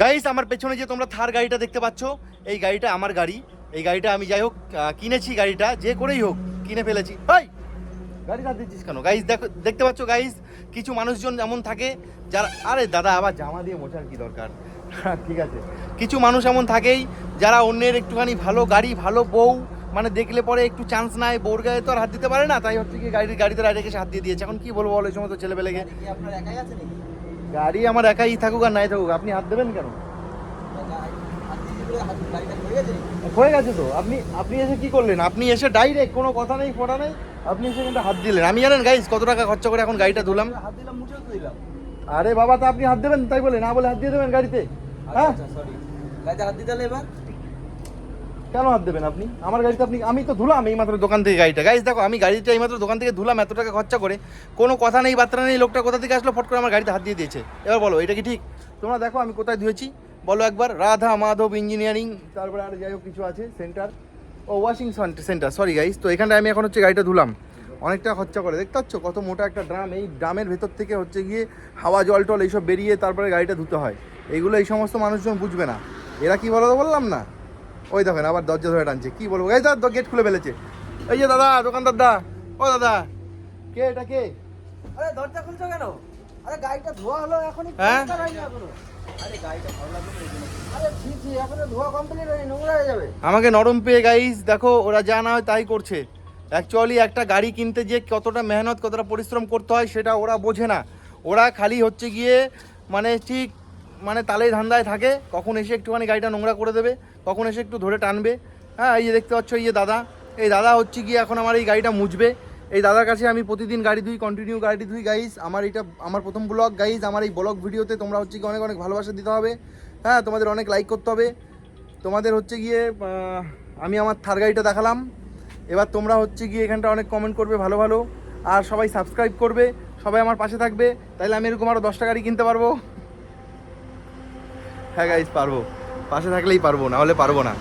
Guys আমার পেছনে যে তোমরা থার গাড়িটা দেখতে পাচ্ছ, এই গাড়িটা আমার গাড়ি। এই গাড়িটা আমি যাই হোক কিনেছি গাড়িটা, যে করেই হোক, কিনে ফেলেছি। ভাই গাড়ি হাত দিচ্ছিস কেন? গাইস দেখো, দেখতে পাচ্ছ গাইস কিছু মানুষজন এমন থাকে যারা আরে দাদা, আবার জামা দিয়ে মোছার কি দরকার? ঠিক আছে। কিছু মানুষ এমন থাকেই যারা অন্যের একটুখানি ভালো গাড়ি, ভালো বউ মানে দেখলে পরে একটু চান্স নাই বউর গায়ে তো আর হাত দিতে পারে না, তাই হচ্ছে কি গাড়ির গাড়িতে ডাইরেক্ট এসে হাত দিয়ে দিয়েছে। এখন কি বলব বলো, এই সমস্ত ছেলেপেলেকে? আপনার একাই আছে নাকি? গাড়ি আমার একাই থাকুক আর নাই থাকুক আপনি হাত দেবেন কেন? হয়ে গেছে তো। আপনি আপনি এসে কি করলেন? আপনি এসে ডাইরেক্ট কোনো কথা নেই ফোটা নেই আপনি এসে কিন্তু হাত দিলেন। আমি জানেন গাইজ কত টাকা খরচা করে এখন গাড়িটা ধুলাম। হাত দিলাম দিলাম আরে বাবা তা আপনি হাত দেবেন তাই বলে না বলে হাত দিয়ে দেবেন গাড়িতে? হ্যাঁ? আচ্ছা সরি গাড়িতে হাত দিতে এবার? কেন হাত দেবেন আপনি? আমার গাড়িতে আপনি আমি তো ধুলাম এই মাত্র দোকান থেকে গাড়িটা। গাইজ দেখো, আমি গাড়িটা এই মাত্র দোকান থেকে ধুলাম, এত টাকা খরচা করে। কোনো কথা নেই, বার্তা নেই, লোকটা কোথা থেকে আসলো? ফট করে আমার গাড়িতে হাত দিয়ে দিয়েছে। এবার বলো, এটা কি ঠিক? তোমরা দেখো, আমি কোথায় ধুয়েছি। বলো একবার, রাধা মাধব ইঞ্জিনিয়ারিং, তারপরে আর যাই হোক, কিছু আছে, সেন্টার। ও, ওয়াশিং সেন্টার সরি গাইজ তো এখানটায় আমি এখন হচ্ছে গাড়িটা ধুলাম। অনেকটা খরচা করে, দেখতে পাচ্ছ? কত মোটা একটা ড্রাম। এই ড্রামের ভেতর থেকে হচ্ছে গিয়ে হাওয়া, জল, টল এইসব বেরিয়ে তারপরে গাড়িটা ধুতে হয়। এইগুলো এই সমস্ত মানুষজন বুঝবে না। এরা কি বলো বললাম না? ওই দেখেন আবার দরজা ধরে টানছে। কি বলব? এই দাদা গেট খুলে ফেলেছে। এই যে দাদা দোকানদার দা ও দাদা কে এটা কে? আরে দরজা খুলছো কেন? আরে গাড়িটা ধোয়া হলো এখনই হ্যাঁ? আরে গাড়িটা ভালো লাগল তো এই জন্য। আরে ছি ছি এখনও ধোয়া কমপ্লিট হয়নি নোংরা হয়ে যাবে। আমাকে নরম পেয়ে গাইস দেখো ওরা যা না হয় তাই করছে। অ্যাকচুয়ালি একটা গাড়ি কিনতে যে কতটা মেহনত কতটা পরিশ্রম করতে হয় সেটা ওরা বোঝে না। ওরা খালি হচ্ছে গিয়ে মানে ঠিক মানে তালেই ধান্দায় থাকে, কখন এসে একটুখানি গাড়িটা নোংরা করে দেবে, কখন এসে একটু ধরে টানবে। হ্যাঁ এই যে দেখতে পাচ্ছ, এই যে দাদা, এই দাদা হচ্ছে গিয়ে এখন আমার এই গাড়িটা মুছবে। এই দাদার কাছে আমি প্রতিদিন গাড়ি ধুই কন্টিনিউ গাড়ি ধুই গাইস আমার এটা আমার প্রথম ব্লগ গাইস আমার এই ব্লগ ভিডিওতে তোমরা হচ্ছে কি অনেক অনেক ভালোবাসা দিতে হবে। হ্যাঁ তোমাদের অনেক লাইক করতে হবে। তোমাদের হচ্ছে গিয়ে আমি আমার থার গাড়িটা দেখালাম। এবার তোমরা হচ্ছে গিয়ে এখানটা অনেক কমেন্ট করবে ভালো ভালো। আর সবাই সাবস্ক্রাইব করবে, সবাই আমার পাশে থাকবে। তাহলে আমি এরকম আরও দশটা গাড়ি কিনতে পারব। হ্যাঁ গাইজ পারব। পাশে থাকলেই পারব, না হলে পারব না।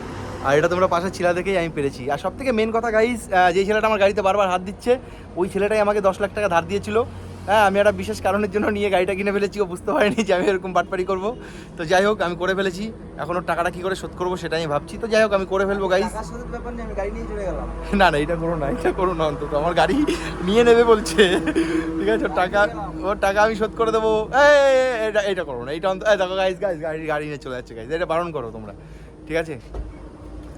আর এটা তোমরা পাশে ছিলা দেখেই আমি পেরেছি। আর সব থেকে মেন কথা গাইজ যে ছেলেটা আমার গাড়িতে বারবার হাত দিচ্ছে, ওই ছেলেটাই আমাকে দশ লাখ টাকা ধার দিয়েছিল। হ্যাঁ আমি একটা বিশেষ কারণের জন্য নিয়ে গাড়িটা কিনে ফেলেছি ও বুঝতে পারিনি যে আমি এরকম বাটপাড়ি করব। তো যাই হোক আমি করে ফেলেছি। এখন ওর টাকাটা কী করে শোধ করব সেটা আমি ভাবছি। তো যাই হোক আমি করে ফেলব গাড়ি নিয়ে চলে গেলাম। না না এটা করো না এটা করো না অন্তত। আমার গাড়ি নিয়ে নেবে বলছে। ঠিক আছে ওর টাকা ওর টাকা আমি শোধ করে দেবো। এটা এটা করো না এটা অন্তত। দেখো গাইজ গাইজ গাড়ি গাড়ি নিয়ে চলে যাচ্ছে গাইজ এটা বারণ করো তোমরা। ঠিক আছে?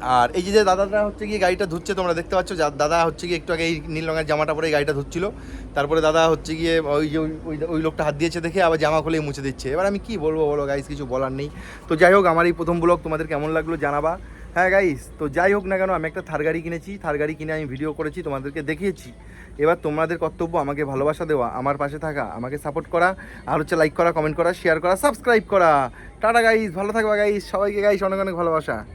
আর এই যে দাদাটা হচ্ছে গিয়ে গাড়িটা ধুচ্ছে, তোমরা দেখতে পাচ্ছ দাদা হচ্ছে গিয়ে একটু আগে এই নীল রঙের জামাটা পরে গাড়িটা ধুচ্ছিল। তারপরে দাদা হচ্ছে গিয়ে ওই যে ওই- ওই ওই লোকটা হাত দিয়েছে দেখে আবার জামা খুলেই মুছে দিচ্ছে। এবার আমি কি বলব বলো গাইস কিছু বলার নেই। তো যাই হোক, আমার এই প্রথম ব্লগ তোমাদের কেমন লাগল জানাবা। হ্যাঁ গাইস তো যাই হোক না কেন, আমি একটা থার গাড়ি কিনেছি। থার গাড়ি কিনে আমি ভিডিও করেছি, তোমাদেরকে দেখিয়েছি। এবার তোমাদের কর্তব্য আমাকে ভালোবাসা দেওয়া, আমার পাশে থাকা, আমাকে সাপোর্ট করা, আর হচ্ছে লাইক করা কমেন্ট করা শেয়ার করা সাবস্ক্রাইব করা। টাটা গাইস ভালো থাকবা গাইস সবাইকে গাইস অনেক অনেক ভালোবাসা।